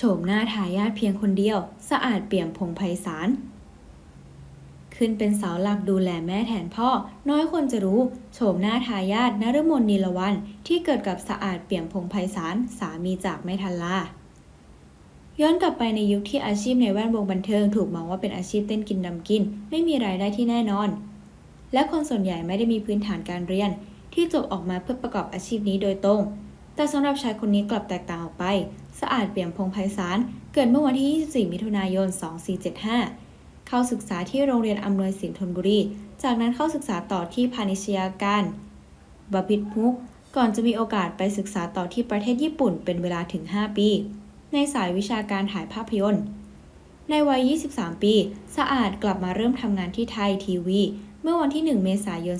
โฉมหน้าทายาทเพียงคนเดียว สะอาดเปี่ยมพงไพศาลขึ้นเป็นเสาหลักดูแลแม่แทนพ่อ น้อยคนจะรู้โฉมหน้าทายาทนฤมลนีลวันที่เกิดกับสะอาดเปี่ยมพงไพศาลสามีจากแม่ทันลาย้อนกลับไปในยุคที่อาชีพในแวดวงบันเทิงถูกมองว่าเป็นอาชีพเต้นกินดำกิน ไม่มีรายได้ที่แน่นอน และคนส่วนใหญ่ไม่ได้มีพื้นฐานการเรียน ที่จบออกมาเพื่อประกอบอาชีพนี้โดยตรง แต่สำหรับชายคนนี้กลับแตกต่างออกไป สะอาดเปี่ยมพงไพศาล เกิดเมื่อวันที่ 24 มิถุนายน 2475 เข้าศึกษาที่โรงเรียนอำนวยสินธนบุรี จากนั้นเข้าศึกษาต่อที่พาณิชยาการบพิตรมุก ก่อนจะมีโอกาสไปศึกษาต่อที่ประเทศญี่ปุ่นเป็นเวลาถึง 5 ปี ในสายวิชาการถ่ายภาพยนตร์ ในวัย 23 ปี สะอาดกลับมาเริ่มทำงานที่ไทยทีวี เมื่อวันที่ 1 เมษายน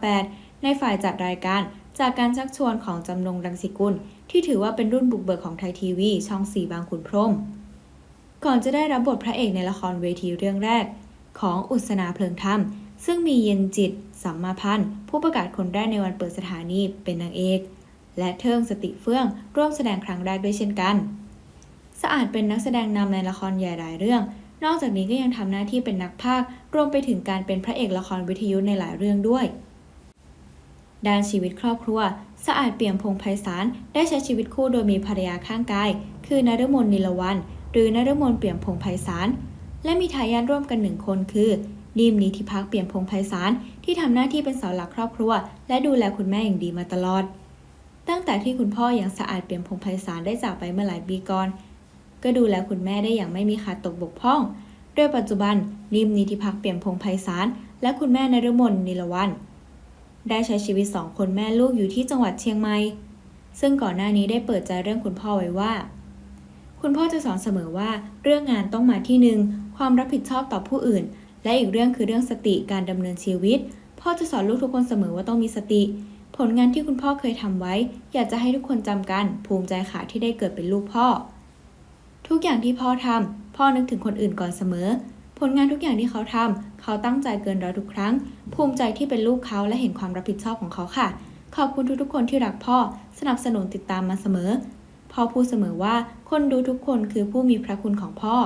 2598 ในฝ่ายจัดรายการ จากการชักชวนของจำนงรังสิกุล ที่ถือว่าเป็นรุ่นบุกเบิกของไทยทีวี ช่อง4บางขุนพรม ก่อนจะได้รับบทพระเอกในละครเวทีเรื่องแรก ของอุศนาเพลิงธรรม ซึ่งมีเย็นจิต สัมมาพันธ์ ผู้ประกาศคนแรกในวันเปิดสถานีเป็นนางเอก และเทิงสติเฟื่อง ร่วมแสดงครั้งแรกด้วยเช่นกัน สะอาดเป็นนักแสดงนำในละครใหญ่หลายเรื่อง นอกจากนี้ก็ยังทำหน้าที่เป็นนักพากย์รวมไปถึงการเป็นพระเอกละครวิทยุในหลายเรื่องด้วย ด้านชีวิตครอบครัว สะอาดเปี่ยมพงไพศาลได้ใช้ชีวิตคู่โดยมีภรรยาข้างกาย คือนฤมลนิลวันหรือนฤมลเปี่ยมพงไพศาลและมีทายาทร่วมกันหนึ่งคนคือดีมนิธิพักเปี่ยมพงไพศาลที่ทำหน้าที่เป็นเสาหลักครอบครัว และดูแลคุณแม่อย่างดีมาตลอด ตั้งแต่ที่คุณพ่ออย่างสะอาดเปี่ยมพงไพศาลได้จากไปเมื่อหลายปีก่อน ก็ดูแลคุณแม่ได้อย่างไม่มีขาดตกบกพร่องโดยปัจจุบันนิมนิติพักเปี่ยมพงไพศาลและคุณแม่นฤมลนิลวัน ได้ใช้ชีวิตสองคนแม่ลูกอยู่ที่จังหวัดเชียงใหม่ ซึ่งก่อนหน้านี้ได้เปิดใจเรื่องคุณพ่อไว้ว่า คุณพ่อจะสอนเสมอว่าเรื่องงานต้องมาที่หนึ่ง ความรับผิดชอบต่อผู้อื่น และอีกเรื่องคือเรื่องสติการดำเนินชีวิต พ่อจะสอนลูกทุกคนเสมอว่าต้องมีสติ ผลงานที่คุณพ่อเคยทำไว้ อยากจะให้ทุกคนจำกัน ภูมิใจค่ะที่ได้เกิดเป็นลูกพ่อ ทุกอย่างที่พ่อทำพ่อนึกถึงคนอื่นก่อนเสมอ ผลงานทุกอย่างที่เขาทำเขาตั้งใจเกินร้อยทุกครั้ง ภูมิใจที่เป็นลูกเขาและเห็นความรับผิดชอบของเขาค่ะ ขอบคุณทุกๆคนที่รักพ่อ สนับสนุนติดตามมาเสมอ พ่อพูดเสมอว่าคนดูทุกคนคือผู้มีพระคุณของพ่อ